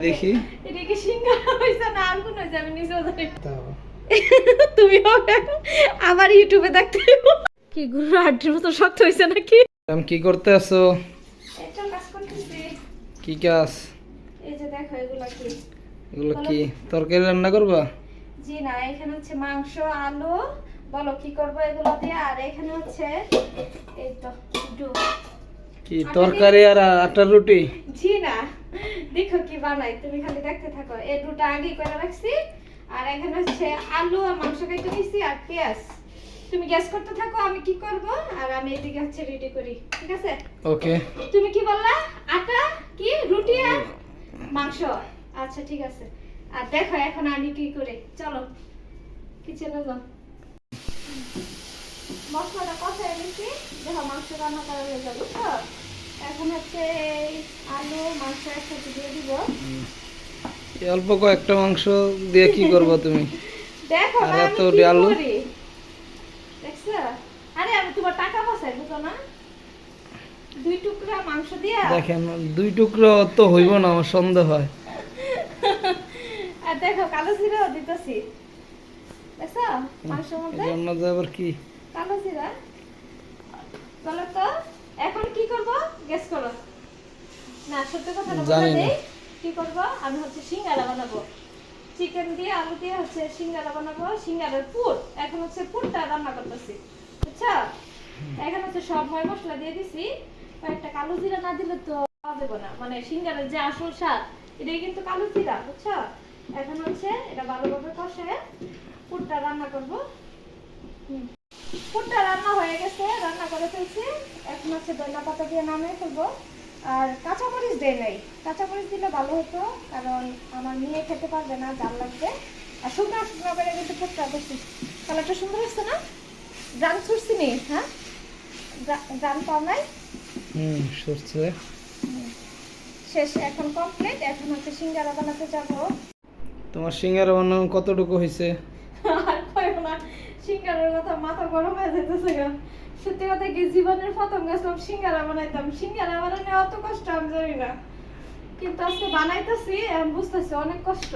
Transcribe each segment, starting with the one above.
দেখি। এটা কি সিঙ্গারা হইছে না আর কোন হইছে? আমি নিজেও জানি তুমি হবে আবার ইউটিউবে দেখতে কি গুরু হাড্ডির মতো শক্ত হইছে নাকি? তুমি কি করতে আছো এটা কাজ করতেছি। কি কাজ? এই যে দেখো এগুলা কি? এগুলো কি? তরকারি রান্না করবা? জি না এখানে হচ্ছে মাংস আলু বলো কি করব এগুলো দিয়ে? আর এখানে হচ্ছে এই তো কি তরকারি আর আটার রুটি? জি দেখো কি বানাই তুমি খালি দেখতে থাকো। এই দুটো আগে করে রাখছি আর এখানে হচ্ছে আলু আর মাংস কেটে নিছি আর পেঁয়াজ। তুমি গ্যাস করতে থাকো আমি কি করব আর আমি এদিকে হচ্ছে রেডি করি ঠিক আছে? ওকে তুমি কি বললা? আটা কি? রুটি আর মাংস? আচ্ছা ঠিক আছে। আর দেখো এখন আমি কি করি চলো কিচেনে যাও। মশলাটা কষাই নিচ্ছি দেখো মাংস রান্না করা হয়ে যাবে তো এখন হচ্ছে আলু মাংস একসাথে দিয়ে দিব। অল্প কয়েকটা মাংস দিয়ে কি করবা তুমি? দেখো না এত আমি কি ডালু? করি? দেখছ? আরে আমি তোমার টাকা বসাই বুঝো না। দুই টুকরা মাংস দিয়া। দেখেন দুই টুকরো তো হইব না আমার সন্দেহ হয়। আর দেখো কালো দিতেছি। দেখছ? মাংসের মধ্যে? এর মধ্যে আবার কি? কালো জিরা। তো এখন কি করব? গেস করো। না সত্যি কথা না জানি না। কি করব? আমি হচ্ছে সিঙ্গারা বানাবো। চিকেন দিয়ে আলু দিয়ে হচ্ছে সিঙ্গারা বানাবো সিঙ্গারার পুর। এখন হচ্ছে পুরটা রান্না করতেছি। বুঝছ? এখন হচ্ছে সব ময় মশলা দিয়ে দিছি। কয়েকটা কালো জিরা না দিলে তো পাওয়া না। মানে সিঙ্গারের যে আসল স্বাদ এটাই কিন্তু কালো জিরা বুঝছ? এখন হচ্ছে এটা ভালোভাবে কষে পুরটা রান্না করব। পুরটা রান্না হয়ে গেছে রান্না করে ফেলছি। হচ্ছে ধনিয়া পাতা দিয়ে নামিয়ে ফেলব। আর কাঁচামরিচ দেয় নাই। কাঁচামরিচ দিলে ভালো হতো কারণ আমার মেয়ে খেতে পারবে না জাল লাগবে। আর শুকনো শুকনো করে কিন্তু পুরটা বেশি কালারটা সুন্দর হচ্ছে না? গ্রাম ছুটছি নি হ্যাঁ? গ্রাম পাও নাই? হুম সরছে শেষ এখন কমপ্লিট এখন হচ্ছে সিঙ্গারা বানাতে যাব। তোমার সিঙ্গারা বানানো কতটুকু হয়েছে আর কইও না। সিঙ্গারার কথা মাথা গরম হয়ে যেতেছে গো। সত্যি কথা কি জীবনের প্রথম গেছিলাম সিঙ্গারা বানাইতাম। সিঙ্গারা বানানো অত কষ্ট আমি জানি না। কিন্তু আজকে বানাইতেছি আমি বুঝতেছি অনেক কষ্ট।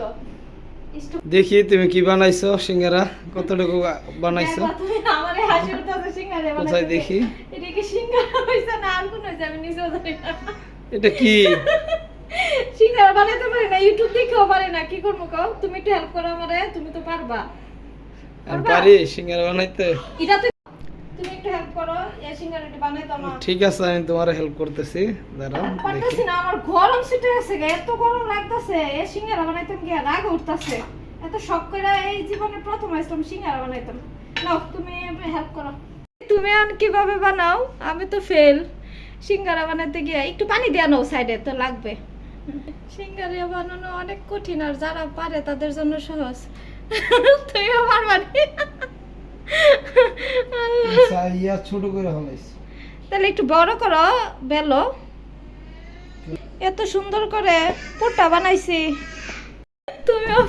দেখি তুমি কি বানাইছো সিঙ্গারা? কতটুকু বানাইছো? আমারে হাসি উঠতেছে সিঙ্গারা কোথায় দেখি? এটা কি সিঙ্গারা হইছে না আর কোন হইছে আমি নিজেও জানি না। এটা কি? সিঙ্গারা বানাইতে পারি না ইউটিউব দেখেও পারি না কি করব কও? তুমি একটু হেল্প করো আমারে তুমি তো পারবা। পারি সিঙ্গারা বানাইতে। এটা তুমি একটু হেল্প করো এই সিঙ্গারাটা বানাই দাও ঠিক আছে আমি তোমার হেল্প করতেছি। দাঁড়াও পারতেছি না আমার গরম সিটে আছে এত গরম লাগতেছে। এই সিঙ্গারা বানাইতাম গিয়া রাগ উঠতাছে। এত শখ করে এই জীবনে প্রথম আসলাম সিঙ্গারা বানাইতাম। নাও তুমি হেল্প করো। তুমি আর কীভাবে বানাও? আমি তো ফেল সিঙ্গারা বানাইতে গিয়া একটু পানি দিয়ে নাও সাইডে তো লাগবে। সিঙ্গারা বানানো অনেক কঠিন আর যারা পারে তাদের জন্য সহজ। তুইও পারবানি আচ্ছা, ইয়া ছোট করে হলাইছি তাহলে একটু বড় করো বেলো। এত সুন্দর করে পুরটা বানাইছি। তুমিও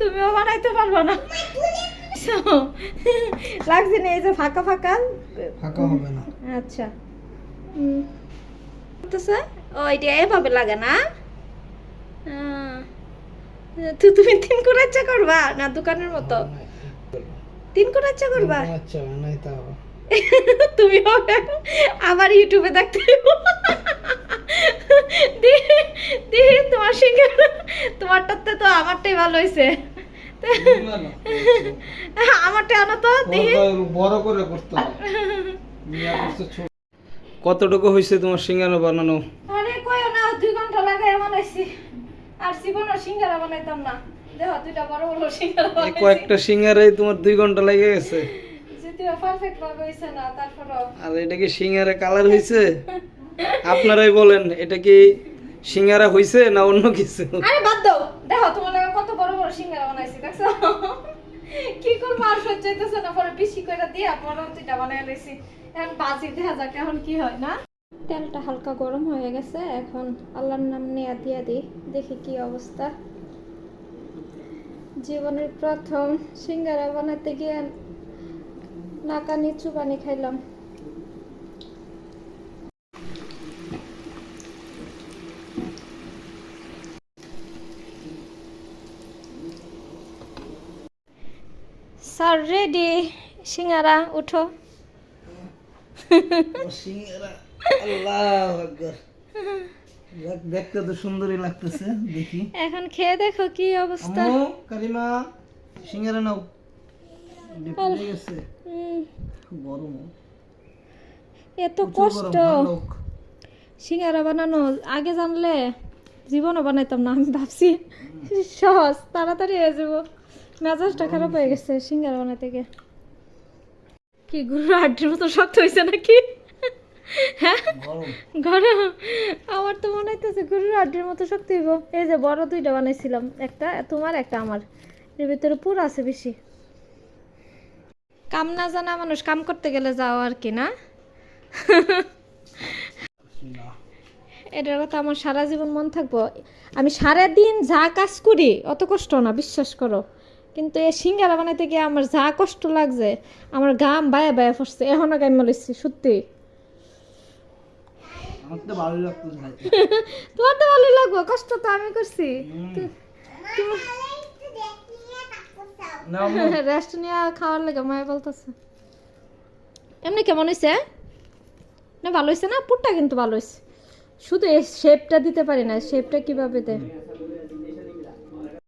তুমিও বানাইতে পারব না। লাগছে না এই যে ফাঁকা ফাঁকা? ফাঁকা হবে না। আচ্ছা। বুঝতেছে? ও এটা এভাবে লাগে না। তো তুমি তিন করে ইচ্ছা করবা? না দোকানের মতো? তিন করে ইচ্ছা করবা? আচ্ছা বানাইতে হবে। তুমি হবে আবার ইউটিউবে দেখতে দিহি তোমার সঙ্গে তোমারটাতে তো আমারটাই ভালো হয়েছে। আমারটা আনো তো বড় করে করতে। কতটুকু হয়েছে তোমার সিঙ্গারা বানানো? আরে কইও না দুই ঘণ্টা লাগাই বানাইছি। আর জীবন সিঙ্গারা বানাইতাম না। দেখো দুইটা বড় বড় সিঙ্গারা কয়েকটা সিঙ্গারাই তোমার দুই ঘণ্টা লেগে গেছে। যদিও পারফেক্ট ভাবে হইছে না তারপরও। আর এটা কি সিঙ্গারা কালার হয়েছে আপনারাই বলেন এটা কি সিঙ্গারা হয়েছে না অন্য কিছু? আরে বাদ দাও। দেখো তোমার লাগে কত বড় বড় সিঙ্গারা বানাইছি দেখছ? কি করব আর সহ্য হইতেছে না পরে বেশি করে দিয়া পরে দুইটা বানাই লইছি। এখন বাজি দেখা যাক এখন কি হয় না? তেলটা হালকা গরম হয়ে গেছে, এখন আল্লাহর নাম নেয়া দিয়া দিই, দেখি কি অবস্থা। জীবনের প্রথম সিঙ্গারা বানাতে গিয়ে নাকা নিচু পানি খাইলাম। স্যার রেডি সিঙ্গারা, উঠো। সিঙ্গারা আল্লাহ দেখতে তো সুন্দরই লাগতেছে দেখি। এখন খেয়ে দেখো কি অবস্থা। আম্মু কারিমা সিঙ্গারা নাও। গেছে। খুব গরম এত কষ্ট। সিঙ্গারা বানানো আগে জানলে জীবনও বানাইতাম না আমি ভাবছি। সহজ তাড়াতাড়ি হয়ে যাব। মেজাজটা খারাপ হয়ে গেছে সিঙ্গারা বানাতে গিয়ে। কি গরুর হাড্ডির মতো শক্ত হয়েছে নাকি? গরম। গরম? আমার তো মনে হইতেছে গরুর হাড্ডির মতো শক্তি হইব। এই যে বড় দুইটা বানাইছিলাম একটা তোমার একটা আমার। এর ভিতরে পুরো আছে বেশি। কাম না জানা মানুষ কাম করতে গেলে যাও আর কি না? এটার কথা আমার সারা জীবন মন থাকব। আমি সারা দিন যা কাজ করি অত কষ্ট না বিশ্বাস করো। কিন্তু এই সিঙ্গারা বানাইতে গিয়ে আমার যা কষ্ট লাগছে আমার গাম বায়া বায়া পড়ছে এখনও গাইমা লইছি সত্যি। আমার তো ভালো লাগতো তোমার তো ভালো লাগবো কষ্ট তো আমি করছি। রেস্ট নিয়ে খাওয়ার লেগে মায়া বলতেছে। এমনি কেমন হয়েছে না ভালো হয়েছে না? পুরটা কিন্তু ভালো হয়েছে শুধু এই শেপটা দিতে পারি না শেপটা কীভাবে দেয়?